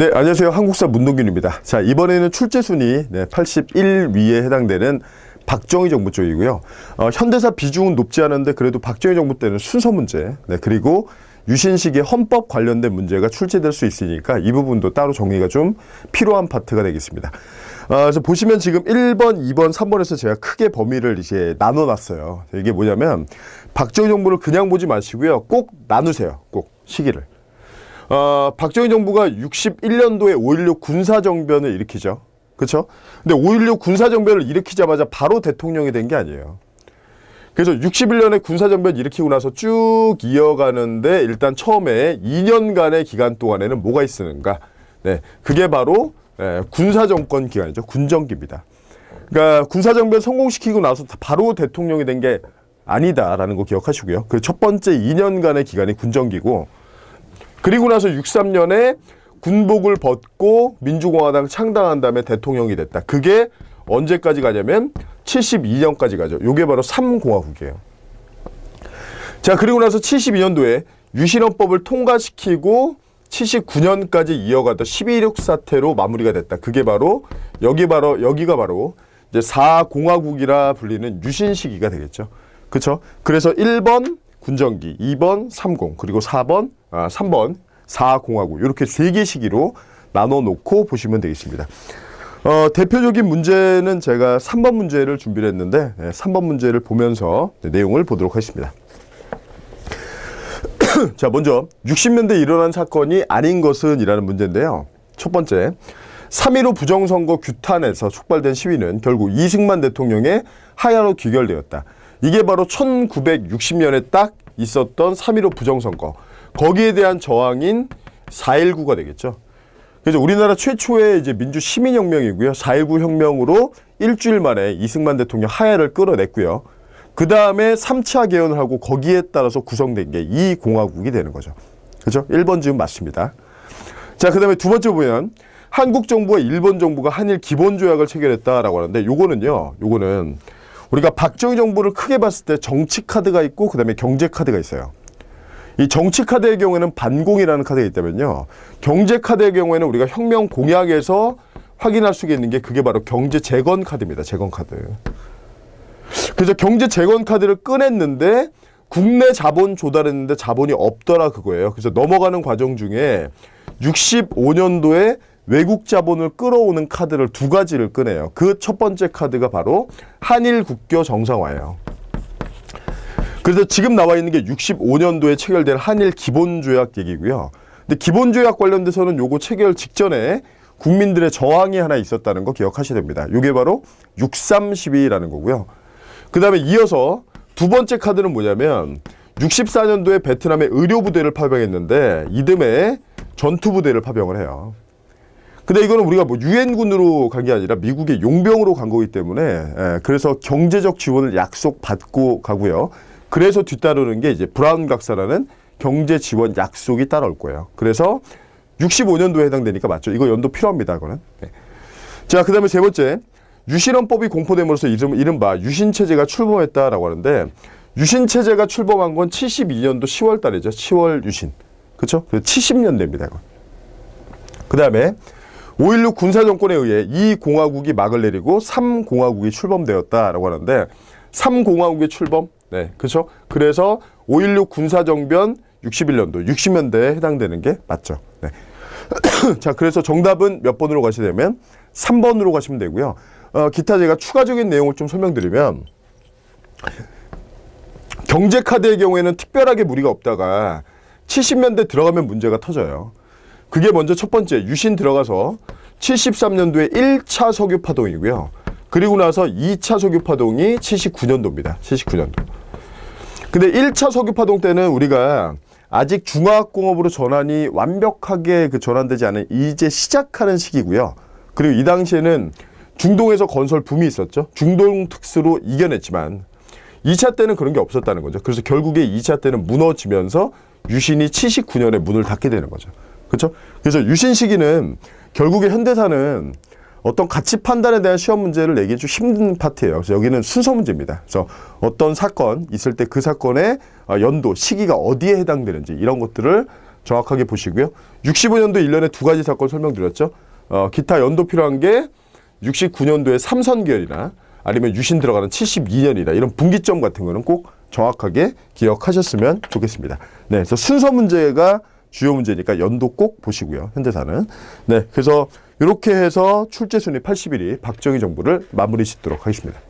네, 안녕하세요. 한국사 문동균입니다. 자, 이번에는 출제 순위 네, 81위에 해당되는 박정희 정부 쪽이고요. 어, 현대사 비중은 높지 않은데 그래도 박정희 정부 때는 순서 문제, 네, 그리고 유신식의 헌법 관련된 문제가 출제될 수 있으니까 이 부분도 따로 정리가 좀 필요한 파트가 되겠습니다. 어, 보시면 지금 1번, 2번, 3번에서 제가 크게 범위를 이제 나눠놨어요. 이게 뭐냐면 박정희 정부를 그냥 보지 마시고요. 꼭 나누세요. 꼭 시기를. 어, 박정희 정부가 61년도에 5.16 군사정변을 일으키죠. 그렇죠? 근데 5.16 군사정변을 일으키자마자 바로 대통령이 된 게 아니에요. 그래서 61년에 군사정변 일으키고 나서 쭉 이어가는데 일단 처음에 2년간의 기간 동안에는 뭐가 있었는가? 네, 그게 바로 예, 군사정권 기간이죠. 군정기입니다. 그러니까 군사정변 성공시키고 나서 바로 대통령이 된 게 아니다라는 거 기억하시고요. 그 첫 번째 2년간의 기간이 군정기고 그리고 나서 63년에 군복을 벗고 민주공화당 창당한 다음에 대통령이 됐다. 그게 언제까지 가냐면 72년까지 가죠. 요게 바로 3공화국이에요. 자, 그리고 나서 72년도에 유신헌법을 통과시키고 79년까지 이어가던 12.16 사태로 마무리가 됐다. 그게 바로 여기 바로 여기가 바로 이제 4공화국이라 불리는 유신 시기가 되겠죠. 그렇죠? 그래서 1번 군정기, 2번 30, 그리고 4번 아 3번 4공화국 이렇게 세 개 시기로 나눠 놓고 보시면 되겠습니다. 어, 대표적인 문제는 제가 3번 문제를 준비를 했는데 네, 3번 문제를 보면서 네, 내용을 보도록 하겠습니다. 자, 먼저 60년대 일어난 사건이 아닌 것은 이라는 문제인데요. 첫 번째, 3.15 부정선거 규탄에서 촉발된 시위는 결국 이승만 대통령의 하야로 귀결되었다. 이게 바로 1960년에 딱 있었던 3.15 부정선거. 거기에 대한 저항인 4.19가 되겠죠. 그래서 우리나라 최초의 이제 민주 시민 혁명이고요. 4.19 혁명으로 일주일 만에 이승만 대통령 하야를 끌어냈고요. 그 다음에 3차 개헌을 하고 거기에 따라서 구성된 게 이 공화국이 되는 거죠. 그죠? 1번 지금 맞습니다. 자, 그 다음에 두 번째 보면 한국 정부와 일본 정부가 한일 기본 조약을 체결했다라고 하는데 요거는요, 요거는 우리가 박정희 정부를 크게 봤을 때 정치 카드가 있고 그 다음에 경제 카드가 있어요. 이 정치 카드의 경우에는 반공이라는 카드가 있다면요. 경제 카드의 경우에는 우리가 혁명 공약에서 확인할 수 있는 게 그게 바로 경제 재건 카드입니다. 재건 카드. 그래서 경제 재건 카드를 꺼냈는데 국내 자본 조달했는데 자본이 없더라 그거예요. 그래서 넘어가는 과정 중에 65년도에 외국 자본을 끌어오는 카드를 두 가지를 꺼내요. 그 첫 번째 카드가 바로 한일 국교 정상화예요. 그래서 지금 나와 있는 게 65년도에 체결된 한일 기본조약 얘기고요. 근데 기본조약 관련돼서는 요거 체결 직전에 국민들의 저항이 하나 있었다는 거 기억하셔야 됩니다. 요게 바로 6312라는 거고요. 그 다음에 이어서 두 번째 카드는 뭐냐면 64년도에 베트남에 의료부대를 파병했는데 이듬해 전투부대를 파병을 해요. 근데 이거는 우리가 뭐 유엔군으로 간 게 아니라 미국의 용병으로 간 거기 때문에 예, 그래서 경제적 지원을 약속받고 가고요. 그래서 뒤따르는 게 이제 브라운 각사라는 경제 지원 약속이 따라올 거예요. 그래서 65년도에 해당되니까 맞죠. 이거 연도 필요합니다. 이거는. 네. 자, 그 다음에 세 번째 유신헌법이 공포됨으로써 이름, 이른바 유신체제가 출범했다라고 하는데 유신체제가 출범한 건 72년도 10월 달이죠. 10월 유신. 그렇죠? 70년대입니다. 이거. 그다음에 5.16 군사정권에 의해 이 공화국이 막을 내리고 3공화국이 출범되었다라고 하는데 3공화국의 출범? 네, 그렇죠? 그래서 5.16 군사정변 61년도, 60년대에 해당되는 게 맞죠. 네. 자, 그래서 정답은 몇 번으로 가시냐면 3번으로 가시면 되고요. 어, 기타 제가 추가적인 내용을 좀 설명드리면 경제 카드의 경우에는 특별하게 무리가 없다가 70년대 들어가면 문제가 터져요. 그게 먼저 첫 번째 유신 들어가서 73년도에 1차 석유 파동이고요. 그리고 나서 2차 석유 파동이 79년도입니다. 79년도. 근데 1차 석유 파동 때는 우리가 아직 중화학공업으로 전환이 완벽하게 그 전환되지 않은 이제 시작하는 시기고요. 그리고 이 당시에는 중동에서 건설 붐이 있었죠. 중동 특수로 이겨냈지만 2차 때는 그런 게 없었다는 거죠. 그래서 결국에 2차 때는 무너지면서 유신이 79년에 문을 닫게 되는 거죠. 그렇죠? 그래서 유신 시기는 결국에 현대사는 어떤 가치 판단에 대한 시험 문제를 내기 좀 힘든 파트예요. 그래서 여기는 순서 문제입니다. 그래서 어떤 사건 있을 때 그 사건의 어, 연도, 시기가 어디에 해당되는지 이런 것들을 정확하게 보시고요. 65년도 1년에 두 가지 사건 설명드렸죠. 어, 기타 연도 필요한 게 69년도에 삼선결이나 아니면 유신 들어가는 72년이나 이런 분기점 같은 거는 꼭 정확하게 기억하셨으면 좋겠습니다. 네, 그래서 순서 문제가 주요 문제니까 연도 꼭 보시고요. 현대사는. 네, 그래서 이렇게 해서 출제 순위 81위 박정희 정부를 마무리 짓도록 하겠습니다.